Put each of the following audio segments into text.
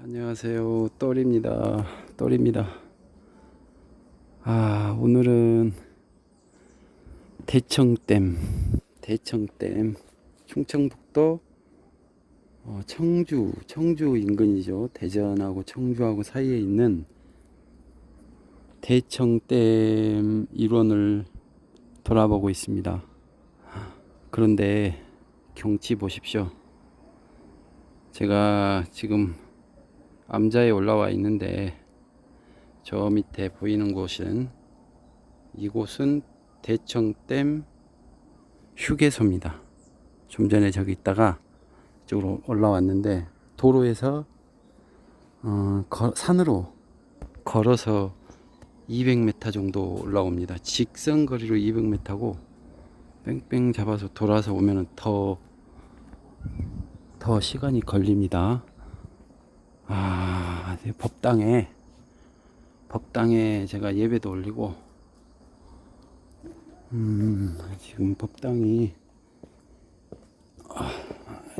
안녕하세요. 똘입니다. 똘입니다. 아, 오늘은 대청댐, 대청댐, 충청북도 어, 청주, 청주 인근이죠. 대전하고 청주하고 사이에 있는 대청댐 일원을 돌아보고 있습니다. 그런데 경치 보십시오. 제가 지금 암자에 올라와 있는데 저 밑에 보이는 곳은 이곳은 대청댐 휴게소입니다. 좀 전에 저기 있다가 이쪽으로 올라왔는데 도로에서 어, 거- 산으로 걸어서 200m 정도 올라옵니다. 직선 거리로 200m고 뺑뺑 잡아서 돌아서 오면은 더더 시간이 걸립니다. 아, 네, 법당에 법당에 제가 예배도 올리고 음, 지금 법당이 아,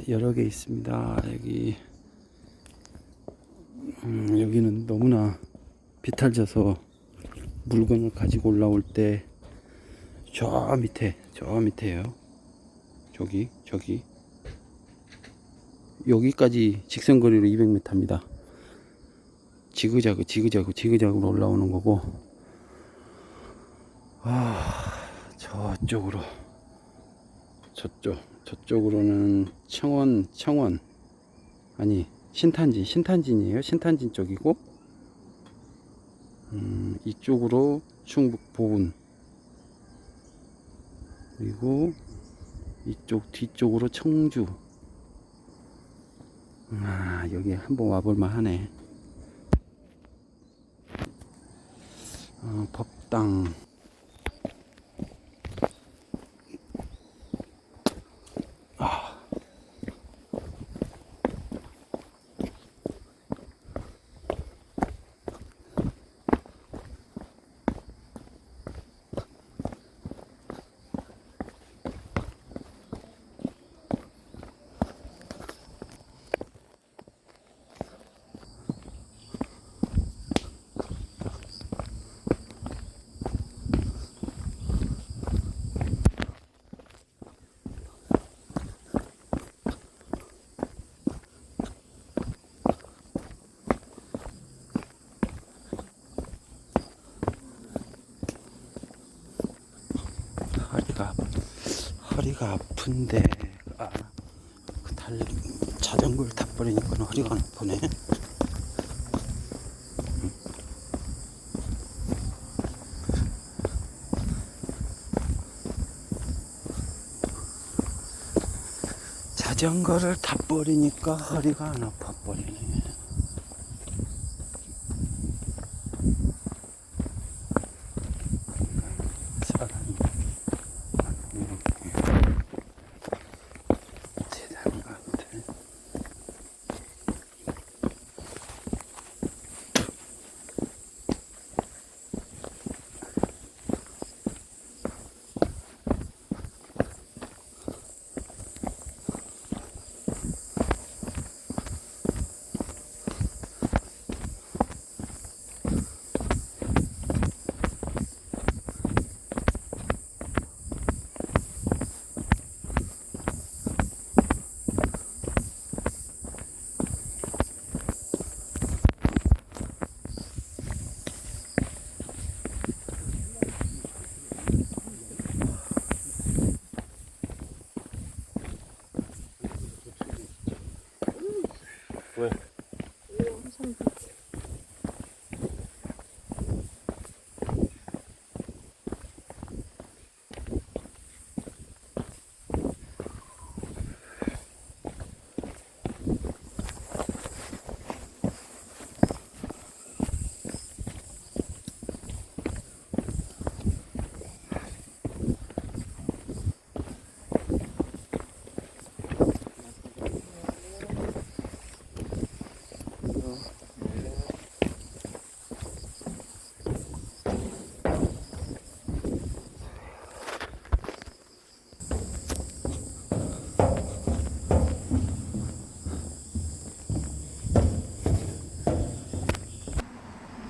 여러 개 있습니다. 여기 음, 여기는 너무나 비탈져서 물건을 가지고 올라올 때 저 밑에 저 밑에요. 저기 저기 여기까지 직선거리로 200m입니다. 지그자그 지그자그 지그자그로 올라오는 거고. 아 저쪽으로. 저쪽 저쪽으로는 청원 청원. 아니 신탄진 신탄진이에요. 신탄진 쪽이고. 음, 이쪽으로 충북 보은 그리고 이쪽 뒤쪽으로 청주 아, 여기 한번 와볼만 하네. 어, 법당. 아. 허리가 허리가 아픈데 아, 그 달, 자전거를 타버리니까 허리가 안 아프네. 자전거를 타버리니까 허리가 안 아파 버리네. 사람이 이렇게 대단한 것 같아. 왜? 엄청 좋지.